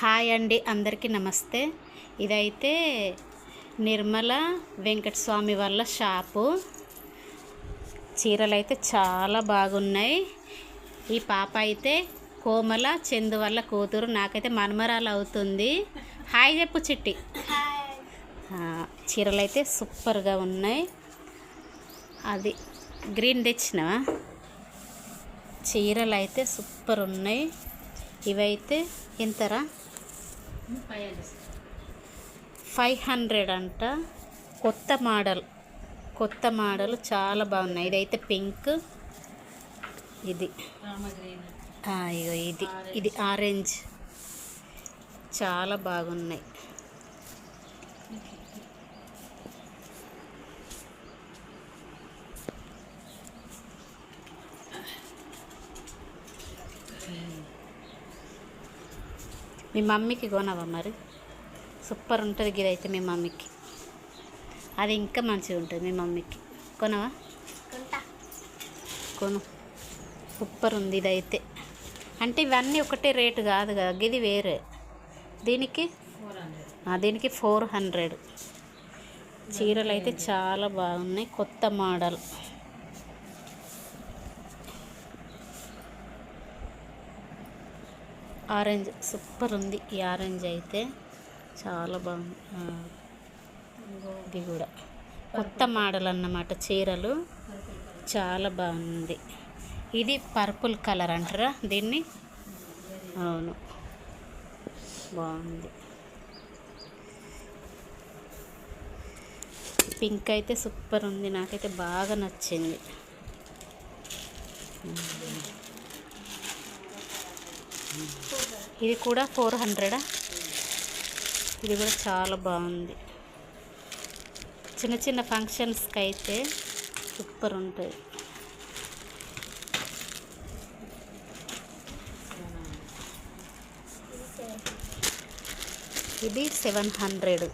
Hi అండి అందరికీ నమస్తే. ఇదైతే నిర్మల వెంకటస్వామి వాళ్ళ షాపు. చీరలు అయితే చాలా బాగున్నాయి. ఈ పాప అయితే కోమల చందు వల్ల కూతురు నాకైతే మనమరాలు అవుతుంది. హాయ్ చెప్పు చిట్టి. చీరలు అయితే సూపర్గా ఉన్నాయి. అది గ్రీన్ తెచ్చినవా? చీరలు అయితే సూపర్ ఉన్నాయి. ఇవైతే ఎంతరా? ఫైవ్ హండ్రెడ్ అంట. కొత్త మోడల్. కొత్త మోడల్ చాలా బాగున్నాయి. ఇదైతే పింక్. ఇది. ఇగో ఇది. ఇది ఆరెంజ్. చాలా బాగున్నాయి. మీ మమ్మీకి కొనవా మరి? సూపర్ ఉంటుంది ఇది అయితే మీ మమ్మీకి. అది ఇంకా మంచిగా ఉంటుంది మీ మమ్మీకి. కొనవా? కొను. సూపర్ ఉంది ఇదైతే. అంటే ఇవన్నీ ఒకటే రేటు కాదు కదా ఇది వేరే. దీనికి? దీనికి ఫోర్ హండ్రెడ్. చీరలు అయితే చాలా బాగున్నాయి కొత్త మోడల్. ఆరెంజ్ సూపర్ ఉంది ఈ ఆరెంజ్ అయితే. చాలా బాగుంది. ఇది కూడా. కొత్త మోడల్ అన్నమాట చీరలు. చాలా బాగుంది. ఇది పర్పుల్ కలర్ అంటారా దీన్ని? అవును. బాగుంది. పింక్ అయితే సూపర్ ఉంది. నాకైతే బాగా నచ్చింది. ఇది కూడా ఫోర్ హండ్రెడా? ఇది కూడా చాలా బాగుంది. చిన్న చిన్న ఫంక్షన్స్కి అయితే సూపర్ ఉంటుంది. ఇది సెవెన్ హండ్రెడ్.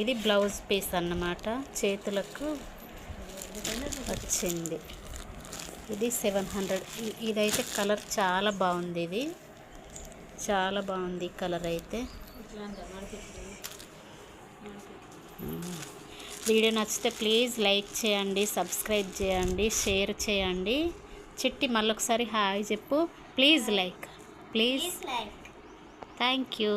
ఇది బ్లౌజ్ పీస్ అన్నమాట. చేతులకు వచ్చింది. ఇది సెవెన్ హండ్రెడ్. ఇదైతే కలర్ చాలా బాగుంది ఇది. చాలా బాగుంది కలర్ అయితే. వీడియో నచ్చితే ప్లీజ్ లైక్ చేయండి సబ్స్క్రైబ్ చేయండి షేర్ చేయండి. చిట్టి మళ్ళొకసారి హాయ్ చెప్పు. Please like. Please. Thank you